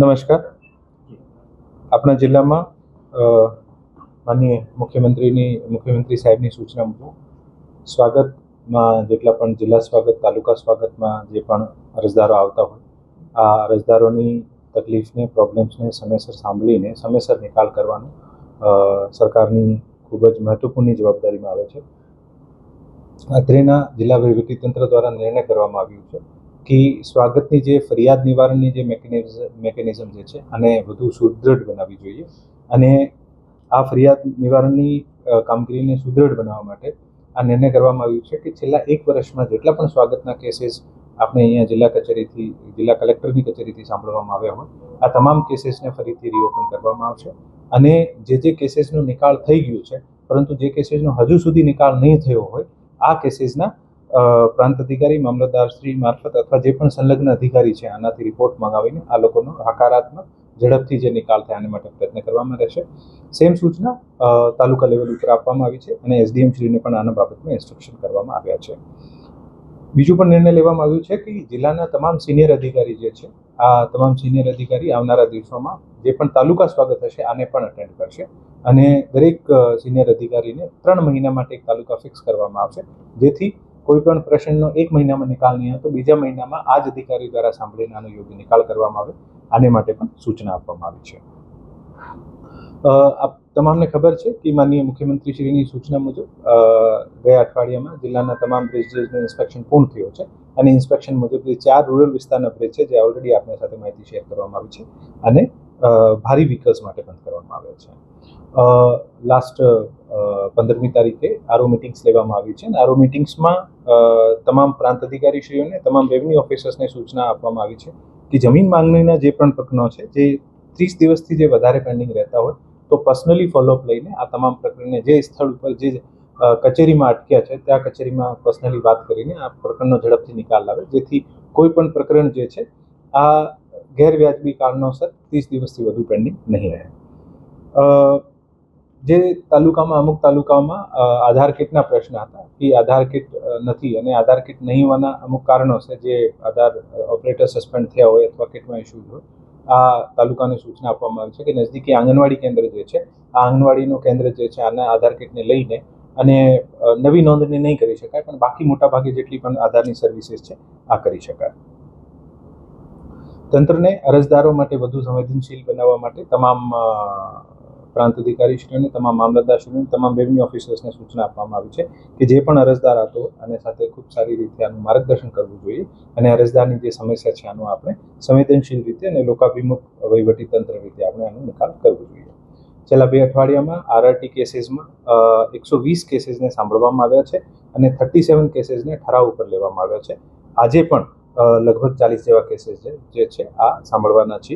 નમસ્કાર. આપણા જિલ્લામાં માનનીય મુખ્યમંત્રીની, મુખ્યમંત્રી સાહેબની સૂચના મુજબ સ્વાગતમાં જેટલા પણ જિલ્લા સ્વાગત, તાલુકા સ્વાગતમાં જે પણ અરજદારો આવતા હોય, આ અરજદારોની તકલીફને પ્રોબ્લેમ્સને સમયસર સાંભળીને, સમયસર નિકાલ કરવાનું સરકારની ખૂબ જ મહત્વપૂર્ણ જવાબદારીમાં આવે છે. અત્રેના જિલ્લા વહીવટીતંત્ર દ્વારા નિર્ણય કરવામાં આવ્યું છે. કે સ્વાગતની જે ફરિયાદ નિવારણની જે મેકેનિઝમ મેકેનિઝમ જે છે આને વધુ સુદૃઢ બનાવવી જોઈએ. અને આ ફરિયાદ નિવારણની કામગીરીને સુદૃઢ બનાવવા માટે આ નિર્ણય કરવામાં આવ્યું છે કે છેલ્લા એક વર્ષમાં જેટલા પણ સ્વાગતના કેસીસ આપણે અહીંયા જિલ્લા કચેરીથી, જિલ્લા કલેક્ટરની કચેરીથી સાંભળવામાં આવ્યા હોય, આ તમામ કેસીસને ફરીથી રીઓપન કરવામાં આવશે. અને જે જે કેસીસનો નિકાલ થઈ ગયું છે, પરંતુ જે કેસીસનો હજુ સુધી નિકાલ નહીં થયો હોય, આ કેસીસના પ્રાંત અધિકારી મામલતદારશ્રી મારફત અથવા જે પણ સંલગ્ન અધિકારી છે, આનાથી રિપોર્ટ મંગાવીને આ લોકોનો હકારાત્મક ઝડપથી જે નિકાલ થાય આને માટે પ્રયત્ન કરવામાં રહેશે સેમ સૂચના તાલુકા લેવલ ઉપર આપવામાં આવી છે અને એસડીએમ શ્રીને પણ આના બાબતમાં ઇન્સ્ટ્રક્શન કરવામાં આવ્યા છે. બીજું પણ નિર્ણય લેવામાં આવ્યું છે કે જિલ્લાના તમામ સિનિયર અધિકારી જે છે, આ તમામ સિનિયર અધિકારી આવનારા દિવસોમાં જે પણ તાલુકા સ્વાગત હશે, આને પણ અટેન્ડ કરશે. અને દરેક સિનિયર અધિકારીને ત્રણ મહિના માટે એક તાલુકા ફિક્સ કરવામાં આવશે. જેથી કોઈ પણ પ્રશ્નનો એક મહિનામાં નિકાલ નહીં આવે તો બીજા મહિનામાં આ જ અધિકારી દ્વારા સાંભળીને આનો યોગ્ય નિકાલ કરવામાં આવે. આને માટે પણ સૂચના આપવામાં આવી છે. આપ તમામને ખબર છે કે માનનીય મુખ્યમંત્રી શ્રીની સૂચના મુજબ ગયા અઠવાડિયામાં જિલ્લાના તમામ બ્રિજેસનું ઇન્સ્પેક્શન પૂર્ણ થયું છે અને ઇન્સ્પેક્શન મુજબ જે ચાર રૂરલ વિસ્તારના બ્રિજ છે જે ઓલરેડી આપણી સાથે માહિતી શેર કરવામાં આવી છે અને ભારી વ્હીકલ્સ માટે બંધ કરવામાં આવ્યા છે. લાસ્ટ પંદરમી તારીખે આરો મિટિંગ્સ લેવામાં આવી છે અને આરો મિટિંગ્સમાં તમામ પ્રાંત અધિકારીશ્રીઓને, તમામ રેવન્યુ ઓફિસર્સને સૂચના આપવામાં આવી છે કે જમીન માંગણીના જે પણ પ્રકરણો છે, જે ત્રીસ દિવસથી જે વધારે પેન્ડિંગ રહેતા હોય, તો પર્સનલી ફોલોઅપ લઈને આ તમામ પ્રકરણને જે સ્થળ ઉપર જે કચેરીમાં અટક્યા છે, ત્યાં કચેરીમાં પર્સનલી વાત કરીને આ પ્રકરણનો ઝડપથી નિકાલ લાવે. જેથી કોઈ પણ પ્રકરણ જે છે, આ ગેરવ્યાજબી કારણોસર ત્રીસ દિવસથી વધુ પેન્ડિંગ નહીં રહે. જે તાલુકામાં, અમુક તાલુકાઓમાં આધાર કિટના પ્રશ્ન હતા કે આધાર કિટ નથી અને આધાર કિટ નહીં હોવાના અમુક કારણો છે જે આધાર ઓપરેટર સસ્પેન્ડ થયા હોય અથવા કિટમાં ઇસ્યુઝ હોય. આ તાલુકાને સૂચના આપવામાં આવી છે કે નજદીકી આંગણવાડી કેન્દ્ર જે છે, આ આંગણવાડીનું કેન્દ્ર જે છે, આના આધાર કિટને લઈને અને નવી નોંધણી નહીં કરી શકાય, પણ બાકી મોટાભાગે જેટલી પણ આધારની સર્વિસીસ છે, આ કરી શકાય. તંત્રને અરજદારો માટે વધુ સંવેદનશીલ બનાવવા માટે તમામ પ્રાંત અધિકારીશ્રીઓને તમામ મામલતદારશ્રીઓને તમામ રેવન્યુ ઓફિસર્સને સૂચના આપવામાં આવી છે કે જે પણ અરજદાર હતો અને સાથે ખૂબ સારી રીતે આનું માર્ગદર્શન કરવું જોઈએ અને અરજદારની જે સમસ્યા છે આનો આપણે સંવેદનશીલ રીતે અને લોકાભિમુખ વહીવટી તંત્ર રીતે આપણે આનો નિકાલ કરવો જોઈએ. છેલ્લા બે અઠવાડિયામાં આરઆરટી કેસીસમાં એકસો વીસ કેસીસને સાંભળવામાં આવ્યા છે અને થર્ટી સેવન કેસીસને ઠરાવ ઉપર લેવામાં આવ્યા છે. આજે પણ લગભગ ચાલીસ જેવા કેસીસ છે જે છે, આ સાંભળવાના છે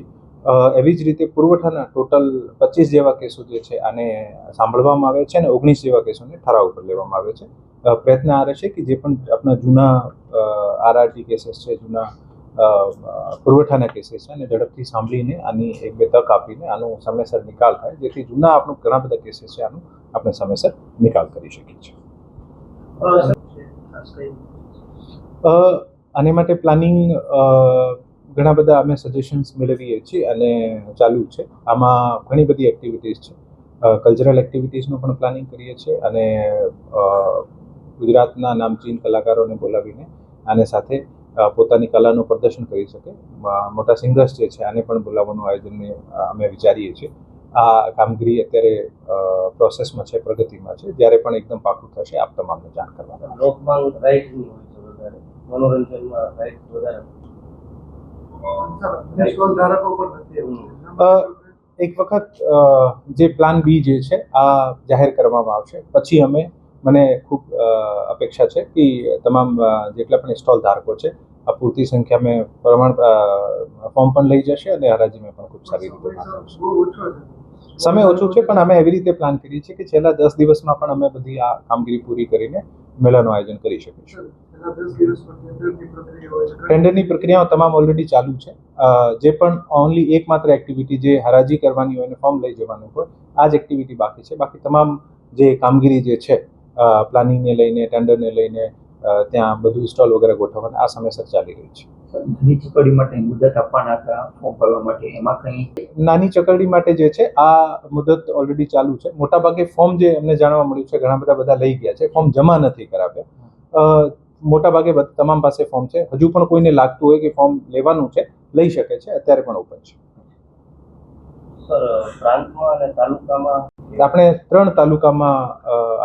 એવી જ રીતે પુરવઠાના ટોટલ પચીસ જેવા કેસો જે છે આને સાંભળવામાં આવે છે અને ઓગણીસ જેવા કેસોને ઠરાવ ઉપર લેવામાં આવે છે. પ્રયત્ન આ રહેશે કે જે પણ આપણા જૂના આરઆરટી કેસીસ છે જૂના પુરવઠાના કેસીસ છે અને ઝડપથી સાંભળીને આની એક બે તક આપીને આનો સમયસર નિકાલ થાય જેથી જૂના આપણું ઘણા બધા કેસીસ છે આનું આપણે સમયસર નિકાલ કરી શકીએ છીએ. આને માટે પ્લાનિંગ ઘણા બધા અમે સજેશન્સ મેળવીએ છીએ અને ચાલુ છે. આમાં ઘણી બધી એક્ટિવિટીઝ છે. કલ્ચરલ એક્ટિવિટીઝનું પણ પ્લાનિંગ કરીએ છીએ અને ગુજરાતના નામચીન કલાકારોને બોલાવીને આને સાથે પોતાની કલાનું પ્રદર્શન કરી શકે. મોટા સિંગર્સ જે છે આને પણ બોલાવવાનું આયોજન અમે વિચારીએ છીએ. આ કામગીરી અત્યારે પ્રોસેસમાં છે, પ્રગતિમાં છે. જ્યારે પણ એકદમ પાકું થશે, આપ તમામને જાણ કરવા મનોરંજનમાં રાઈટ વધારે. એક વખત જે પ્લાન બી જે છે આ જાહેર કરવામાં આવશે. પછી અમે મને ખૂબ અપેક્ષા છે કે તમામ જેટલા પણ સ્ટોલ ધારકો છે આ પૂરતી સંખ્યામાં પ્રમાણ ફોર્મ પણ લઈ જશે અને હરાજીમાં પણ ખૂબ સારી રીતે સમય ઓછો છે. પણ અમે એવી રીતે પ્લાન કરીએ છીએ કે છેલ્લા દસ દિવસમાં પણ અમે બધી આ કામગીરી પૂરી કરીને મેળાનું આયોજન કરી શકીશું. ટેન્ડરની પ્રક્રિયાઓ તમામ ઓલરેડી ચાલુ છે. જે પણ ઓનલી એકમાત્ર એક્ટિવિટી જે હરાજી કરવાની હોય અને ફોર્મ લઈ જવાનું હોય આ જ એક્ટિવિટી બાકી છે. બાકી તમામ જે કામગીરી જે છે પ્લાનિંગને લઈને ટેન્ડરને લઈને ત્યાં બધું સ્ટોલ વગેરે ગોઠવવાનું આ સમયસર ચાલી રહ્યું છે. નાની ચકડી માટે મુદત આપવાના હતા ફોર્મ ભરવા માટે એમાં કંઈ? નાની ચકરડી માટે જે છે આ મુદત ઓલરેડી ચાલુ છે. મોટાભાગે ફોર્મ જે અમને જાણવા મળ્યું છે ઘણા બધા બધા લઈ ગયા છે ફોર્મ જમા નથી કરાવ્યા. મોટાભાગે ભાગે તમામ પાસે ફોર્મ છે. હજુ પણ કોઈને લાગતું હોય કે ફોર્મ લેવાનું છે લઈ શકે છે. અત્યારે પણ ઓપન છે. સર પ્રાંતમાં અને તાલુકામાં? આપણે ત્રણ તાલુકામાં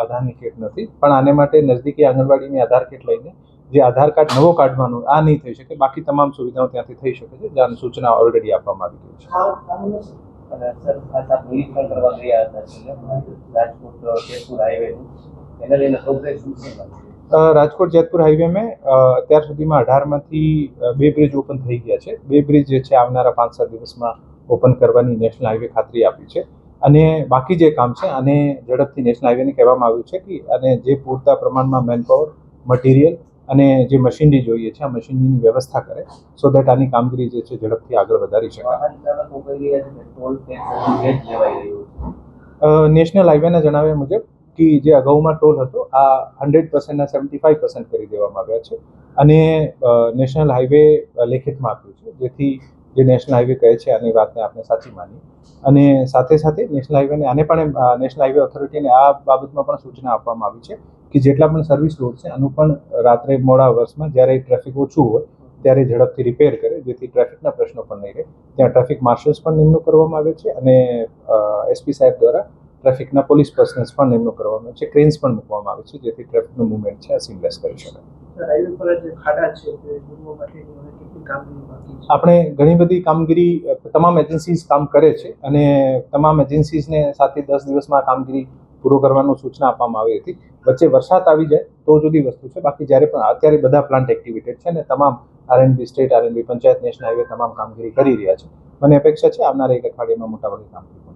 આધારની કીટ નથી. પણ આને માટે નજદીકી આંગણવાડીની આધાર કીટ લઈને જે આધાર કાર્ડ નવો કાઢવાનો આ નહીં થઈ શકે. બાકી તમામ સુવિધાઓ ત્યાંથી થઈ શકે છે. જ્યાં સૂચના ઓલરેડી આપવામાં આવી ગઈ છે. કરવા ગયા હતા રાજકોટ જેતપુર હાઈવેનું એને લઈને પ્રોગ્રેસ શું છે? અ, રાજકોટ જેતપુર હાઈવે મેં અત્યાર સુધીમાં અઢારમાંથી બે બ્રિજ ઓપન થઈ ગયા છે. બે બ્રિજ જે છે આવનારા પાંચ સાત દિવસમાં ઓપન કરવાની નેશનલ હાઈવે ખાતરી આપી છે. અને બાકી જે કામ છે આને ઝડપથી નેશનલ હાઈવેને કહેવામાં આવ્યું છે કે અને જે પૂરતા પ્રમાણમાં મેનપાવર મટીરિયલ અને જે મશીનરી જોઈએ છે આ મશીનરીની વ્યવસ્થા કરે સો દેટ આની કામગીરી જે છે ઝડપથી આગળ વધારી શકાય. નેશનલ હાઈવેના જણાવ્યા મુજબ કે જે અગાઉમાં ટોલ હતો, આ હંડ્રેડ પર્સન્ટના સેવન્ટી ફાઈવ પર્સન્ટ કરી દેવામાં આવ્યા છે. અને નેશનલ હાઈવે લેખિતમાં આપ્યું છે, જેથી જે નેશનલ હાઈવે કહે છે, આની વાતને આપણે સાચી માની. અને સાથે સાથે નેશનલ હાઈવેને, આને પણ નેશનલ હાઈવે ઓથોરિટીને આ બાબતમાં પણ સૂચના આપવામાં આવી છે, કે જેટલા પણ સર્વિસ રોડ છે, આનું પણ રાત્રે મોડા વર્ષમાં જ્યારે ટ્રાફિક ઓછું હોય, ત્યારે ઝડપથી રિપેર કરે, જેથી ટ્રાફિકના પ્રશ્નો પણ નહીં રહે. ત્યાં ટ્રાફિક માર્શલ્સ પણ નિમણૂક કરવામાં આવે છે અને એસપી સાહેબ દ્વારા ટ્રાફિકના પોલીસ પર્સનલ્સ પણ નિમણૂક કરવામાં છે ક્રેન્સ પણ મૂકવામાં આવે છે જેથી ટ્રાફિકનું મુવમેન્ટ છે આ સિમલેસ કરી શકાય. આપણે ઘણી બધી કામગીરી તમામ એજન્સીઝ કામ કરે છે અને તમામ એજન્સીઝને સાતથી દસ દિવસમાં કામગીરી પૂરો કરવાનું સૂચના આપવામાં આવી હતી. વચ્ચે વરસાદ આવી જાય તો જુદી વસ્તુ છે. બાકી જ્યારે પણ અત્યારે બધા પ્લાન્ટ એક્ટિવેટેડ છે અને તમામ R N B state R N B panchayat national highway તમામ કામગીરી કરી રહ્યા છે. મને અપેક્ષા છે આવનારા એક અઠવાડિયામાં મોટાભાગે કામગીરી